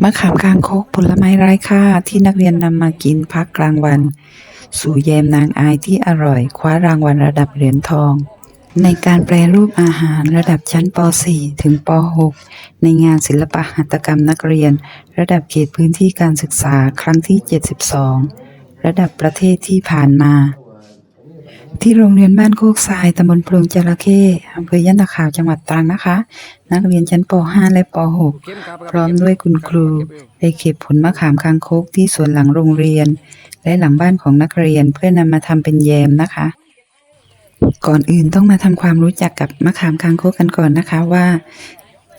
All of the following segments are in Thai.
มะขามคางคกผลไม้ไร้ค่าที่นักเรียนนำมากินพักกลางวัน สู่แยมนางอายที่อร่อย คว้ารางวัลระดับเหรียญทอง ในการแปรรูปอาหารระดับชั้นป .4 ถึงป .6 ในงานศิลปหัตถกรรมนักเรียน ระดับเขตพื้นที่การศึกษาครั้งที่ 72 ระดับประเทศที่ผ่านมา ที่โรงเรียนบ้านโคกทรายตำบลพลงจระเข้อำเภอย่านตะขาวจังหวัดตรังนะคะ นักเรียนชั้นป .5 และป .6 พร้อมด้วยคุณครูได้เก็บผลมะขามคางคกที่สวนหลังโรงเรียน และหลังบ้านของนักเรียนเพื่อนำมาทำเป็นแยมนะคะ ก่อนอื่นต้องมาทำความรู้จักกับมะขามคางคกกันก่อนนะคะว่า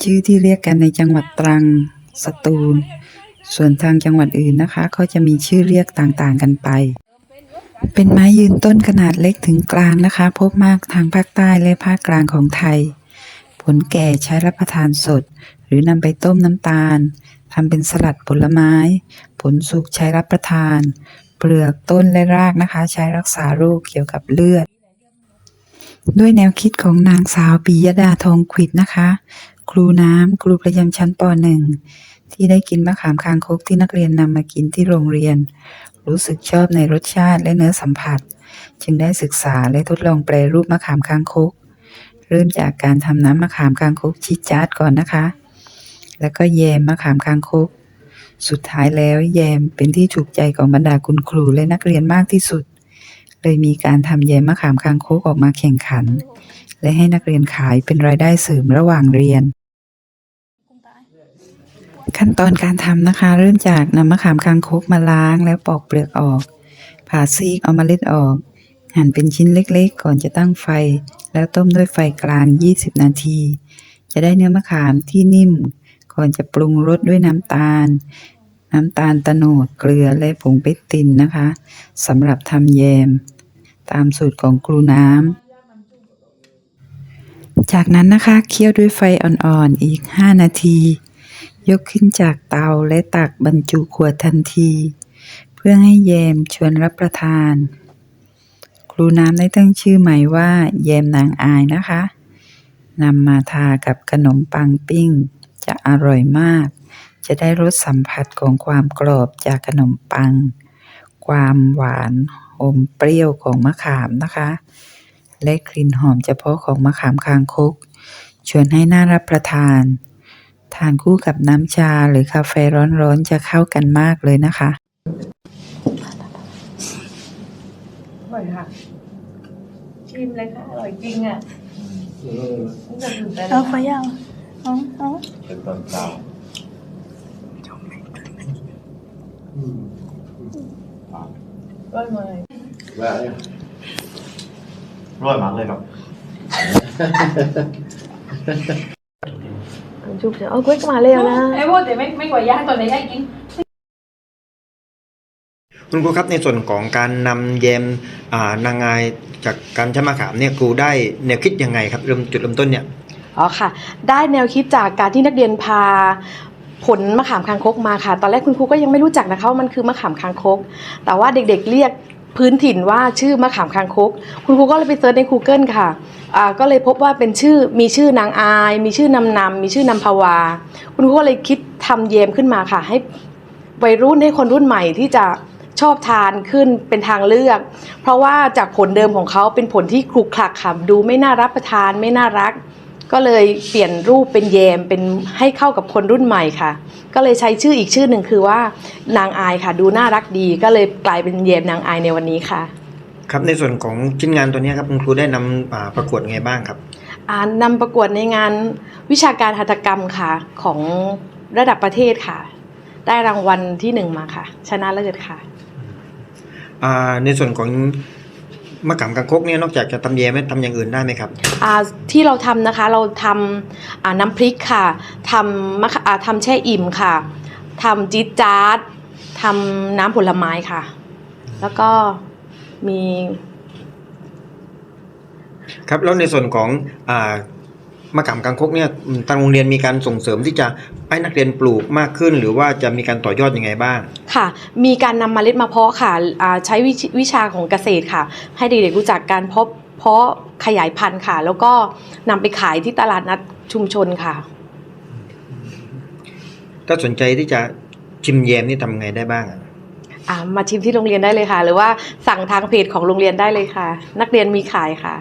ชื่อที่เรียกกันในจังหวัดตรัง สตูล ส่วนทางจังหวัดอื่นนะคะก็จะมีชื่อเรียกต่างๆกันไป เป็นไม้ยืนต้นขนาดเล็กถึงกลางนะคะ พบมากทางภาคใต้และภาคกลางของไทย ผลแก่ใช้รับประทานสด หรือนำไปต้มน้ำตาลทำเป็นสลัดผลไม้ ผลสุกใช้รับประทาน เปลือกต้นและรากนะคะ ใช้รักษาโรคเกี่ยวกับเลือด ด้วยแนวคิดของนางสาวปิยดาทองขวิดนะคะ ครูน้ำครูประจำชั้นป .1 ที่ได้กินมะขามคางคกที่นักเรียนนำมากินที่โรงเรียน รู้สึกชอบในรสชาติและเนื้อสัมผัส จึงได้ศึกษาและทดลองแปรรูปมะขามคางคก เริ่มจากการทำน้ำมะขามคางคกชิดจาร์ดก่อนนะคะ แล้วก็แยมมะขามคางคก สุดท้ายแล้วแยมเป็นที่ถูกใจของบรรดาคุณครูและนักเรียนมากที่สุด เลยมีการทำแยมมะขามคางคกออกมาแข่งขัน และให้นักเรียนขายเป็นรายได้เสริมระหว่างเรียน ขั้นตอนการทำนะคะ เริ่มจากนำมะขามคางคกมาล้างแล้วปอกเปลือกออก ผ่าซีกเอาเล็ดออก หั่นเป็นชิ้นเล็กๆ ก่อนจะตั้งไฟ แล้วต้มด้วยไฟกลาง 20 นาที จะได้เนื้อมะขามที่นิ่ม ก่อนจะปรุงรสด้วยน้ำตาล น้ำตาลตะโนดเกลือและผงเปตินนะคะสำหรับทำแยม ตามสูตรของครูน้ำจากนั้นนะคะเคี่ยวด้วยไฟอ่อนๆอีก 5 นาที ยกขึ้นจากเตาและตักบรรจุขวดทันที เพื่อให้แยมชวนรับประทาน ครูน้ำได้ตั้งชื่อใหม่ว่า แยมนางอายนะคะนำมาทากับขนมปังปิ้ง จะอร่อยมาก จะได้รสสัมผัสของความกรอบจากขนมปัง ความหวานอมเปรี้ยวของมะขามนะคะ และกลิ่นหอมเฉพาะของมะขามคางคก ชวนให้น่ารับประทาน ทานคู่กับน้ำชาหรือกาแฟร้อนๆจะเข้ากันมากเลยนะคะอร่อยค่ะ ชิมเลยค่ะ อร่อยจริงอะตั้งแต่ตื่นเต้นเอาขอยาวเอาเอาเป็นตอนเช้าร่อยไหมว่าเนี่ยร้อยมากเลยครับ จุ๊บเสียเอากล้วยก็มาแล้วนะไอ้พวกแต่ไม่ไม่กว่าย่างตอนไหนย่างกิน คุณครูครับในส่วนของการนำแยมอ่านางงายจากการใช้มะขามเนี่ยครูได้แนวคิดยังไงครับเริ่มจุดเริ่มต้นเนี่ย อ๋อค่ะ ได้แนวคิดจากการที่นักเรียนพาผลมะขามคางคกมาค่ะ ตอนแรกคุณครูก็ยังไม่รู้จักนะคะว่ามันคือมะขามคางคก แต่ว่าเด็กๆเรียก พื้นถิ่นว่าชื่อมะขามคางคก คุณครูก็เลยไปเซิร์ชใน Google ค่ะอ่าก็เลยพบว่าเป็นชื่อมีชื่อนางอาย มีชื่อนำนำมีชื่อนำภาวา คุณครูก็เลยคิดทำเยมขึ้นมาค่ะ ให้วัยรุ่นให้คนรุ่นใหม่ที่จะชอบทานขึ้นเป็นทางเลือก เพราะว่าจากผลเดิมของเขาเป็นผลที่คลุกคลักค่ะดูไม่น่ารับประทานไม่น่ารัก ก็เลยเปลี่ยนรูปเป็นแยมเป็นให้เข้ากับคนรุ่นใหม่ค่ะ ก็เลยใช้ชื่ออีกชื่อหนึ่งคือว่านางอายค่ะ ดูน่ารักดีก็เลยกลายเป็นแยมนางอายในวันนี้ค่ะ ครับในส่วนของชิ้นงานตัวเนี้ยครับคุณครูได้นำอ่าประกวดไงบ้างครับอ่านำประกวดในงานวิชาการหัตถกรรมค่ะของระดับประเทศค่ะ ได้รางวัลที่หนึ่งมาค่ะ ชนะเลิศค่ะอ่าในส่วนของ มะขามกังคกเนี่ยนอกจากจะทำแยมไม่ทำอย่างอื่นได้ไหมครับ อ่าที่เราทำนะคะเราทำอ่าน้ำพริกค่ะทำมะขอ่าทำแช่อิ่มค่ะทำจี๊ดจ๊าดทำน้ำผลไม้ค่ะ แล้วก็มี ครับแล้วในส่วนของอ่า มะขามกังคกเนี่ยอืมทางโรงเรียนมีการส่งเสริมที่จะให้นักเรียนปลูกมากขึ้น หรือว่าจะมีการต่อยอดยังไงบ้าง ค่ะ มีการนำเมล็ดมาเพาะค่ะอ่าใช้วิชวิชาของเกษตรค่ะ ให้เด็กๆรู้จักการเพาะเพาะขยายพันธุ์ค่ะ แล้วก็นำไปขายที่ตลาดนัดชุมชนค่ะ ถ้าสนใจที่จะชิมแยมนี่ทำไงได้บ้างอะอ่ามาชิมที่โรงเรียนได้เลยค่ะ หรือว่าสั่งทางเพจของโรงเรียนได้เลยค่ะ นักเรียนมีขายค่ะ